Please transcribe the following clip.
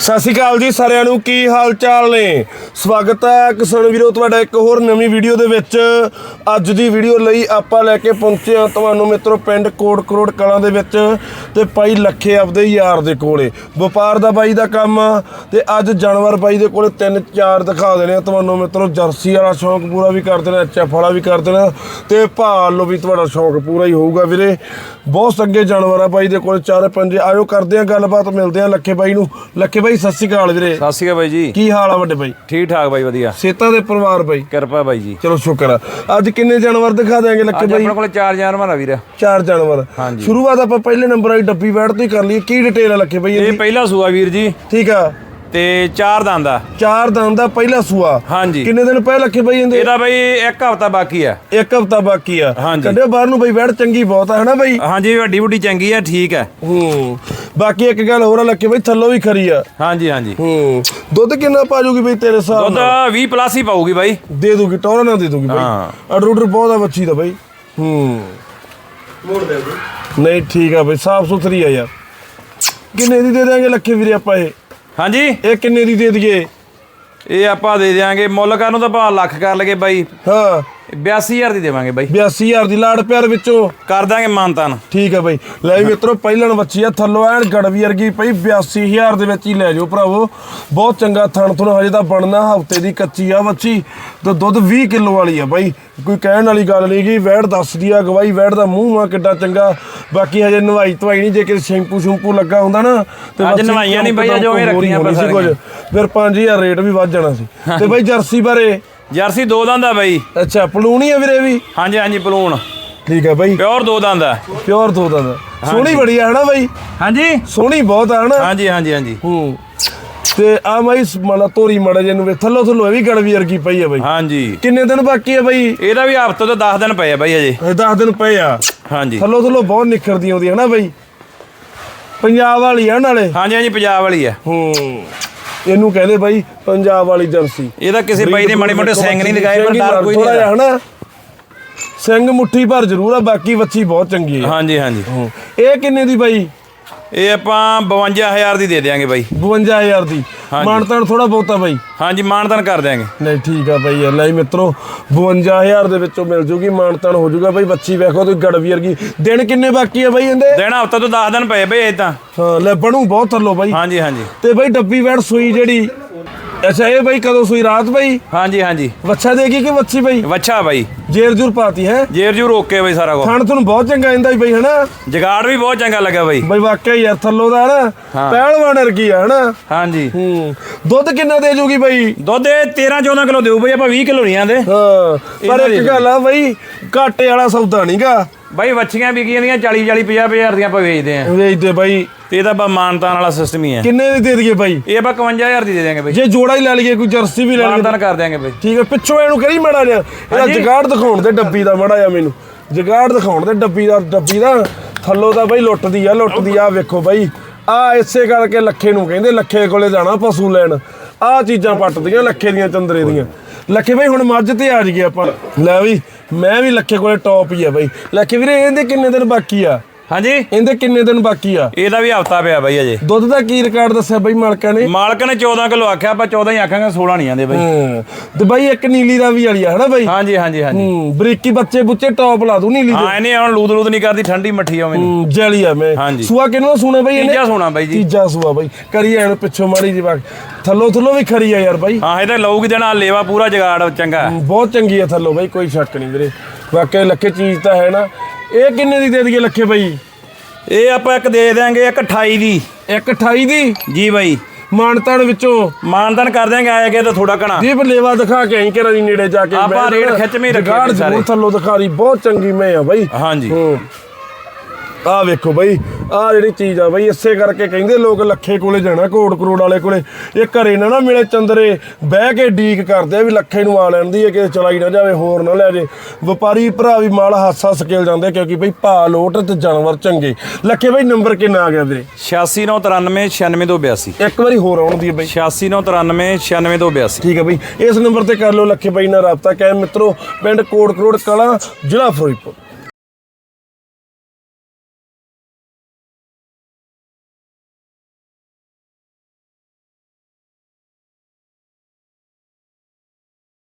ਸਤਿ ਸ਼੍ਰੀ ਅਕਾਲ ਜੀ ਸਾਰਿਆਂ ਨੂੰ, ਕੀ ਹਾਲ ਚਾਲ ਨੇ? ਸਵਾਗਤ ਹੈ ਕਿਸਾਨ ਵੀਰੋ, ਤੁਹਾਡਾ ਇੱਕ ਹੋਰ ਨਵੀਂ ਵੀਡੀਓ ਦੇ ਵਿੱਚ। ਅੱਜ ਦੀ ਵੀਡੀਓ ਲਈ ਆਪਾਂ ਲੈ ਕੇ ਪਹੁੰਚੇ ਹਾਂ ਤੁਹਾਨੂੰ ਮਿੱਤਰੋ, ਪਿੰਡ ਕੋਟ ਕਰੋੜ ਕਲਾਂ ਦੇ ਵਿੱਚ ਤੇ ਭਾਈ ਲੱਖੇ ਆਪਦੇ ਯਾਰ ਦੇ ਕੋਲੇ। ਵਪਾਰ ਦਾ ਬਾਈ ਦਾ ਕੰਮ ਆ ਤੇ ਅੱਜ ਜਾਨਵਰ ਬਾਈ ਦੇ ਕੋਲੇ ਤਿੰਨ ਚਾਰ ਦਿਖਾ ਦੇਣੇ ਆ ਤੁਹਾਨੂੰ ਮਿੱਤਰੋ, ਜਰਸੀ ਵਾਲਾ ਸ਼ੌਂਕ ਪੂਰਾ ਵੀ ਕਰ ਦੇਣਾ ਐਚਐਫ ਵਾਲਾ ਵੀ ਕਰ ਦੇਣਾ ਤੇ ਭਾਲ ਲੋ ਵੀ ਤੁਹਾਡਾ ਸ਼ੌਂਕ ਪੂਰਾ ਹੀ ਹੋਊਗਾ ਵੀਰੇ। ਬਹੁਤ ਚੰਗੇ ਜਾਨਵਰ ਆ ਬਾਈ ਦੇ ਕੋਲੇ, ਚਾਰੇ ਪੰਜ। ਆਇਓ ਕਰਦੇ ਆ ਗੱਲਬਾਤ, ਮਿਲਦੇ ਆ ਲੱਖੇ ਬਾਈ ਨੂੰ। ਲੱਖੇ ਬਾਈ ਸਤਿ ਸ਼੍ਰੀ ਅਕਾਲ ਵੀਰੇ। ਸਤਿ ਸ਼੍ਰੀ ਅਕਾਲ ਬਾਈ ਜੀ। ਕੀ ਹਾਲ ਆ ਵੱਡੇ ਬਾਈ? ਠੀਕ ਠਾਕ ਬਾਈ ਵਧੀਆ। ਸੇਤਾ ਦੇ ਪਰਿਵਾਰ ਬਾਈ? ਕਿਰਪਾ ਬਾਈ ਜੀ। ਚਲੋ ਸ਼ੁਕਰ ਆ। ਅੱਜ ਕਿੰਨੇ ਜਾਨਵਰ ਦਿਖਾ ਲੱਖੇ ਅੱਜ ਬਾਈ? ਆਪਣੇ ਕੋਲ ਚਾਰ ਜਾਨਵਰ ਆ ਵੀਰ। ਚਾਰ ਜਾਨਵਰ। ਹਾਂਜੀ। ਸ਼ੁਰੂਆਤ ਆਪਾਂ ਪਹਿਲੇ ਨੰਬਰ ਵਾਲੀ ਡੱਬੀ ਬੈਠ ਤੋਂ ਹੀ ਕਰ ਲਈਏ। ਕੀ ਡਿਟੇਲ ਆ ਲੱਖੇ ਬਾਈ ਇਹ ਪਹਿਲਾ ਸੂਆ ਵੀਰ ਜੀ। ਠੀਕ ਆ। ਤੇ ਚਾਰ ਦੰਦ ਆ। ਚਾਰ ਦੰਦ ਦਾ ਪਹਿਲਾ ਸੂਆ। ਹਾਂਜੀ। ਕਿੰਨੇ ਦਿਨ ਪਹਿਲਾਂ ਲੱਖੇ ਬਾਈ ਇਹਦੇ? ਇਹਦਾ ਬਾਈ ਇੱਕ ਹਫਤਾ ਬਾਕੀ ਆ। ਇੱਕ ਹਫਤਾ ਬਾਕੀ ਆ। ਕੱਢਿਓ ਬਾਹਰ ਨੂੰ ਬਾਈ ਬੈਠ ਚੰਗੀ ਬਹੁਤ ਆ ਹਨਾ ਬਾਈ? ਹਾਂਜੀ ਵੱਡੀ ਵੱਡੀ ਚੰਗੀ ਆ ਠੀਕ ਆ। ਹੂੰ। ਬਾਕੀ ਇੱਕ ਗੱਲ ਹੋਰ ਆ ਲੱਖੇ ਬਾਈ ਥੱਲੋਂ ਵੀ ਖਰੀ ਆ। ਹਾਂਜੀ ਹਾਂਜੀ। ਹੂੰ ਦੁੱਧ ਕਿੰਨਾ ਪਾ ਜੂਗੀ ਬਈ ਤੇਰੇ ਹਿਸਾਬ ਦੁੱਧ ਨਾਲ? 20 ਪਲੱਸ ਹੀ ਪਾਊਗੀ ਬਾਈ। ਦੇ ਦੂਗੀ ਟੋਰਾ ਨਾ ਦੇ ਦੂਗੀ ਬਾਈ। ਹਾਂ। ਆਰਡਰ ਬਹੁਤ ਆ ਬੱਚੀ ਦਾ ਬਾਈ। ਹੂੰ। ਮੋੜ ਦੇ ਨਹੀਂ ਠੀਕ ਆ ਬਾਈ ਸਾਫ਼ ਸੁਥਰੀ ਆ ਯਾਰ। ਕਿੰਨੇ ਦੀ ਦੇ ਦਿਆਂਗੇ ਲੱਖੇ ਵੀਰੇ ਆਪਾਂ ਇਹ? ਹਾਂਜੀ। ਇਹ ਕਿੰਨੇ ਦੀ ਦੇ ਦਈਏ? ਇਹ ਆਪਾਂ ਦੇ ਦਿਆਂਗੇ ਮੁੱਲ ਕਰਨ ਨੂੰ ਤਾਂ ਆਪਾਂ ਲੱਖ ਕਰ ਲਗੇ ਬਾਈ। ਹਾਂ। 82000 ਦੀ ਦੇਵਾਂਗੇ ਬਾਈ। 82000 ਦੀ ਲਾੜ ਪਿਆਰ ਵਿੱਚੋਂ। ਕਰ ਦਾਂਗੇ ਮਾਨਤਾਨ ਠੀਕ ਆ ਬਾਈ। ਲੈ ਵੀ ਮਿੱਤਰੋ ਪਹਿਲਣ ਬੱਚੀ ਆ ਥੱਲੋਂ ਐਨ ਗੜਵੀ ਵਰਗੀ ਪਈ 82000 ਦੇ ਵਿੱਚ ਹੀ ਲੈ ਜਾਓ ਭਰਾਵੋ। ਬਹੁਤ ਚੰਗਾ ਥਣ ਥੁਣ ਹਜੇ ਤਾਂ ਬਣਨਾ ਹਫ਼ਤੇ ਦੀ ਕੱਚੀ ਆ ਬੱਚੀ ਤੇ ਦੁੱਧ 20 ਕਿਲੋ ਵਾਲੀ ਆ ਬਾਈ। ਕੋਈ ਕਹਿਣ ਵਾਲੀ ਗੱਲ ਨਹੀਂ ਗੀ ਵੈੜ ਦੱਸਦੀ ਆ ਗਵਾਈ ਵੈੜ ਦਾ ਮੂੰਹ ਆ ਕਿੱਡਾ ਚੰਗਾ। ਬਾਕੀ ਹਜੇ ਨਵਾਈ ਧਵਾਈ ਨਹੀਂ ਜੇ ਕਿ ਸ਼ੈਂਪੂ ਸ਼ੈਂਪੂ ਲੱਗਾ ਹੁੰਦਾ ਨਾ ਤੇ ਅੱਜ ਨਵਾਈਆਂ ਨੀ ਬਈ, ਅੱਜ ਉਵੇਂ ਹੋਰ ਹੀ ਰੱਖੀਆਂ ਕੁਝ। ਫਿਰ 5000 ਰੇਟ ਵੀ ਵੱਧ ਜਾਣਾ ਸੀ। ਤੇ ਬਾਈ ਜਰਸੀ ਬਾਰੇ ਜਰਸੀ ਦੋ ਦੰਦ ਆ ਬਾਈ। ਅੱਛਾ ਪਲੂਣੀ ਆ ਵੀਰੇ ਵੀ? ਹਾਂਜੀ ਹਾਂਜੀ ਪਲੂਣ। ਠੀਕ ਆ ਬਾਈ। ਪਿਓਰ ਦੋ ਦੰਦ ਆ। ਪਿਓਰ ਦੋ ਦਾ ਸੋਹਣੀ ਬੜੀ ਆ ਹਨਾ ਬਾਈ? ਹਾਂਜੀ। ਸੋਹਣੀ ਬਹੁਤ ਆ ਹਨਾ ਹਾਂਜੀ ਹਾਂਜੀ ਹਾਂਜੀ। ਹੂੰ। ਤੇ ਆ ਮਾਈ ਮਲਾ ਤੋਰੀ ਮੜਾ ਜੇ ਨੂੰ ਵੇ ਥੱਲੋ ਥੱਲੋ ਇਹ ਵੀ ਗੜਵੀ ਵਰਗੀ ਪਈ ਆ ਬਾਈ। ਹਾਂਜੀ। ਕਿੰਨੇ ਦਿਨ ਬਾਕੀ ਆ ਬਾਈ? ਇਹਦਾ ਵੀ ਹਫ਼ਤੇ ਤੋਂ 10 ਦਿਨ ਪਏ ਆ ਬਾਈ ਅਜੇ 10 ਦਿਨ ਪਏ ਆ। ਹਾਂਜੀ। ਥੱਲੋ ਥੱਲੋ ਬਹੁਤ ਨਿਖਰਦੀ ਆਉਂਦੀ ਹੈ ਨਾ ਬਾਈ? ਪੰਜਾਬ ਵਾਲੀ ਆ ਨਾਲੇ। ਹਾਂਜੀ ਹਾਂਜੀ ਪੰਜਾਬ ਵਾਲੀ ਆ। ਹੂੰ। ਇਹਨੂੰ ਕਹਿੰਦੇ ਬਾਈ ਪੰਜਾਬ ਵਾਲੀ ਜਰਸੀ ਇਹਦਾ ਕਿਸੇ ਬਾਈ ਨੇ ਮਾੜੇ ਮੋਟੇ ਸਿੰਘ ਨਹੀਂ ਲਗਾਏ ਪਰ ਡਰ ਕੋਈ ਨਹੀਂ ਜਿਹਾ ਹਨਾ? ਸਿੰਘ ਮੁੱਠੀ ਭਰ ਜ਼ਰੂਰ ਆ ਬਾਕੀ ਵੱਛੀ ਬਹੁਤ ਚੰਗੀ ਹੈ ਹਾਂਜੀ ਹਾਂਜੀ। ਹੂੰ। ਇਹ ਕਿੰਨੇ ਦੀ ਬਾਈ? ਇਹ ਆਪਾਂ 52000 ਦੀ ਦੇ ਦੇਾਂਗੇ ਬਾਈ। 52000 ਦੀ। ਮਾਨਤਾਨ ਥੋੜਾ ਬਹੁਤਾ ਬਾਈ। ਹਾਂਜੀ ਮਾਨਤਨ ਕਰ ਦਿਆਂਗੇ। ਨਹੀਂ ਠੀਕ ਆ ਬਾਈ ਲਈ ਮਿੱਤਰੋ 52000 ਦੇ ਵਿੱਚੋਂ ਮਿਲ ਜੂਗੀ ਮਾਨਤਾਨ ਹੋ ਜੂਗਾ ਬਾਈ। ਬੱਚੀ ਵੇਖੋ ਤੁਸੀਂ ਗੜਵੀ ਵਰਗੀ। ਦਿਨ ਕਿੰਨੇ ਬਾਕੀ ਆ ਬਾਈ ਇਹਦੇ? ਦਿਨ ਹਫਤਾ ਤੋਂ 10 ਦਿਨ ਪਏ ਬਈ ਇਦਾਂ ਹਾਂ ਲੈ ਬਣੂ ਬਹੁਤ ਥੱਲੋ ਬਾਈ। ਹਾਂਜੀ ਹਾਂਜੀ। ਤੇ ਬਾਈ ਡੱਬੀ ਵੈੜ ਸੂਈ ਜਿਹੜੀ ਅੱਛਾ ਇਹ ਬਾਈ ਕਦੋਂ ਸੂਈ? ਰਾਤ ਬਾਈ? ਹਾਂਜੀ ਹਾਂਜੀ। ਵੱਛਾ ਦੇਗੀ ਕਿ ਵੱਛੀ ਬਾਈ? ਵੱਛਾ ਬਾਈ। ਜੇਰ ਜੁਰ ਪਾਤੀ ਹੈ? ਜੇਰ ਜੂ ਰੋਕੇ ਬਾਈ ਸਾਰਾ ਕੁਝ ਖਾਣ ਤੁਹਾਨੂੰ ਬਹੁਤ ਚੰਗਾ ਇੰਦਾ ਹੀ ਬਾਈ ਹਨਾ? ਜਗਾੜ ਵੀ ਬਹੁਤ ਚੰਗਾ ਲੱਗਾ ਬਾਈ। ਬਾਈ ਵਾਕਿਆ ਯਾਰ ਥੱਲੋ ਦਾ ਨਾ ਹਾਂ। ਪਹਿਲਵਾਨ ਵਰਗੀ ਆ ਹਨਾ? ਹਾਂਜੀ। ਹੂੰ। ਦੁੱਧ ਕਿੰਨਾ ਦੇ ਜੂਗੀ ਬਾਈ? ਦੁੱਧ ਇਹ 13 14 ਕਿਲੋ ਦੇਊ ਬਾਈ ਆਪਾਂ 20 ਕਿਲੋ ਨਹੀਂ ਆਂਦੇ। ਹਾਂ ਪਰ ਇੱਕ ਗੱਲ ਆ ਬਾਈ ਘਾਟੇ ਵਾਲਾ ਸੌਦਾ ਨਹੀਂਗਾ ਬਾਈ ਵੱਛੀਆਂ ਵਿਕੀਆਂ ਦੀਆਂ 40 40 50 ਹਜ਼ਾਰ ਦੀਆਂ ਆਪਾਂ ਵੇਚਦੇ ਆਂ ਵੇਚਦੇ ਬਾਈ। ਤੇ ਇਹਦਾ ਆਪਾਂ ਮਾਨਤਾਨ ਵਾਲਾ ਸਿਸਟਮ ਹੀ ਆ ਕਿੰਨੇ ਦੀ ਦੇ ਦਈਏ ਬਾਈ? ਇਹ ਆਪਾਂ 51000 ਦੀ ਦੇ ਦਿਆਂਗੇ ਬਾਈ। ਜੇ ਜੋੜਾ ਹੀ ਲੈ ਲਈਏ ਕੋਈ ਜਰਸੀ ਵੀ ਲੈ ਲਈਏ। ਮਾਨਤਾਨ ਕਰ ਦਿਆਂਗੇ ਬਾਈ। ਠੀਕ ਹੈ ਪਿੱਛੋਂ ਇਹਨੂੰ ਕਰੀ ਮੜਾ ਜਿਹਾ। ਇਹਦਾ। ਜਗਾੜ ਦਿਖਾਉਣ ਦੇ ਡੱਬੀ ਦਾ ਮੜਾ ਜਿਹਾ ਮੈਨੂੰ। ਜਗਾੜ ਦਿਖਾਉਣ ਦੇ ਡੱਬੀ ਦਾ ਡੱਬੀ ਦਾ। ਥੱਲੋਂ ਦਾ ਬਾਈ ਲੁੱਟਦੀ ਆ ਲੁੱਟਦੀ ਆ ਵੇਖੋ ਬਾਈ। ਆ ਇਸੇ ਕਰਕੇ ਲੱਖੇ ਨੂੰ ਕਹਿੰਦੇ ਲੱਖੇ ਕੋਲੇ ਜਾਣਾ ਪਸ਼ੂ ਲੈਣ। ਆ ਚੀਜ਼ਾਂ ਪੱਟਦੀਆਂ ਲੱਖੇ ਦੀਆਂ ਚੰਦਰੇ ਦੀਆਂ। ਲੱਖੇ ਬਾਈ, ਹੁਣ ਮੱਝ ਤੇ ਆ ਜੀਏ ਆਪਾਂ। ਲੈ ਵੀ ਮੈਂ ਵੀ ਲੱਖੇ ਕੋਲੇ ਟੌਪ ਹੀ ਆ ਬਾਈ। ਲੱਖੇ ਵੀਰੇ, ਇਹਦੇ ਕਿੰਨੇ ਦਿਨ ਬਾਕੀ ਆ? ਹਾਂਜੀ? ਇਹਦੇ ਕਿੰਨੇ ਦਿਨ ਬਾਕੀ ਆ? ਇਹਦਾ ਵੀ ਹਫਤਾ ਪਿਆ ਬਾਈ ਅਜੇ ਦੁੱਧ ਦਾ ਕੀ ਰਿਕਾਰਡ ਦੱਸਿਆ ਬਾਈ ਮਾਲਕਾਂ ਨੇ? ਮਾਲਕ ਨੇ 14 ਕਿਲੋ ਆਖਿਆ ਆਪਾਂ 14 ਹੀ ਆਖਾਂਗੇ 16 ਨਹੀਂ ਆਂਦੇ ਬਾਈ। ਤੇ ਬਾਈ ਇੱਕ ਨੀਲੀ ਰਾਵੀ ਵਾਲੀ ਆ ਹਨਾ ਬਾਈ? ਹਾਂਜੀ ਹਾਂਜੀ ਹਾਂਜੀ। ਹੂੰ ਬਰੀਕੀ ਬੱਚੇ ਬੁੱਚੇ ਟੌਪ ਲਾ ਦੂ ਨੀਲੀ ਦੇ। ਹਾਂ ਇਹਨੇ ਹੁਣ ਲੂਦ ਲੂਦ ਨਹੀਂ ਕਰਦੀ ਠੰਡੀ ਮੱਠੀ ਆਵੇਂ ਹੂੰ, ਜੈਲੀ ਆ ਮੈਂ। ਸੂਆ ਕਿਨੂੰ ਸੁਣਾ ਬਾਈ ਇਹਨੇ? ਤੀਜਾ ਸੋਣਾ ਬਾਈ ਜੀ। ਤੀਜਾ ਸੂਆ ਬਾਈ। ਕਰੀ ਐਨ ਪਿੱਛੋਂ ਮਾੜੀ ਜੀ ਬਾਕ ਥੱਲੋਂ ਥੱਲੋਂ ਵੀ ਖਰੀ ਆ ਯਾਰ ਬਾਈ। ਹਾਂ ਇਹ ਤਾਂ ਲਊਗੀ ਦੇਣਾ ਲੇਵਾ ਪੂਰਾ ਜਗਾੜ ਚੰਗਾ। ਬਹੁਤ ਚੰਗੀ ਆ ਥੱਲੋਂ ਬਾਈ ਕੋਈ ਸ਼ੱਕ ਨਹੀਂ ਵੀਰੇ। ਵਾਕਿਆ ਲੱਖੇ ਚੀਜ਼ ਤਾਂ ਹੈ ਨਾ। ਇਹ ਕਿੰਨੇ ਦੀ ਦੇ ਦਈਏ ਲੱਖੇ ਬਾਈ? ਇਹ ਆਪਾਂ ਇੱਕ ਦੇ ਦਿਆਂਗੇ ਇੱਕ 28 ਦੀ। ਇੱਕ 28 ਦੀ? ਜੀ ਬਾਈ। ਮਾਨਤਾਨ ਵਿੱਚੋਂ? ਮਾਨਦਾਨ ਕਰ ਦਿਆਂਗੇ ਆਏਗੇ ਤਾਂ ਥੋੜਾ ਘਣਾ। ਦੀਪ ਲੇਵਾ ਦਿਖਾ ਕੇ ਆਈ ਕਿਰਾਂ ਦੀ ਨੇੜੇ ਜਾ ਕੇ। ਆਪਾਂ ਨਾ ਖਿੱਚਵੇਂ ਰੱਖੇ ਸਾਰੇ। ਥੱਲੋਂ ਦਿਖਾ ਰਹੀ ਬਹੁਤ ਚੰਗੀ ਮੈਂ ਆ ਬਾਈ। ਹਾਂਜੀ। ਹੂੰ। ਆ ਵੇਖੋ ਬਈ ਆ ਜਿਹੜੀ ਚੀਜ਼ ਆ ਬਈ ਇਸੇ ਕਰਕੇ ਕਹਿੰਦੇ ਲੋਕ ਲੱਖੇ ਕੋਲੇ ਜਾਣਾ ਕੋਟ ਕਰੋੜ ਵਾਲੇ ਕੋਲੇ। ਇਹ ਘਰੇ ਨਾ ਨਾ ਮਿਲੇ ਚੰਦਰੇ ਬਹਿ ਕੇ ਡੀਕ ਕਰਦੇ ਆ ਵੀ ਲੱਖੇ ਨੂੰ ਆ ਲੈਂਦੀ ਹੈ ਕਿ ਚਲਾਈ ਨਾ ਜਾਵੇ ਹੋਰ ਨਾ ਲੈ ਜੇ। ਵਪਾਰੀ ਭਰਾ ਵੀ ਮਾਲ ਹਾਸਾ ਸਕੇਲ ਜਾਂਦੇ ਕਿਉਂਕਿ ਬਈ ਭਾ ਲੋਟ ਤੇ ਜਾਨਵਰ ਚੰਗੇ। ਲੱਖੇ ਬਈ ਨੰਬਰ ਕਿੰਨਾ ਆ ਗਿਆ ਵੀਰੇ? 8693 96282 ਇੱਕ ਵਾਰੀ ਹੋਰ ਆਉਣ ਦੀ ਹੈ ਬਈ। 8693 96282 ਠੀਕ ਹੈ ਬਈ ਇਸ ਨੰਬਰ ਤੇ ਕਰ ਲਓ ਲੱਖੇ ਬਾਈ ਨਾਲ ਰਾਬਤਾ। ਕਾਇਮ ਮਿੱਤਰੋ ਪਿੰਡ ਕੋਟ ਕਰੋੜ ਕਲਾਂ ਜ਼ਿਲ੍ਹਾ ਫਿਰੋਜ਼ਪੁਰ।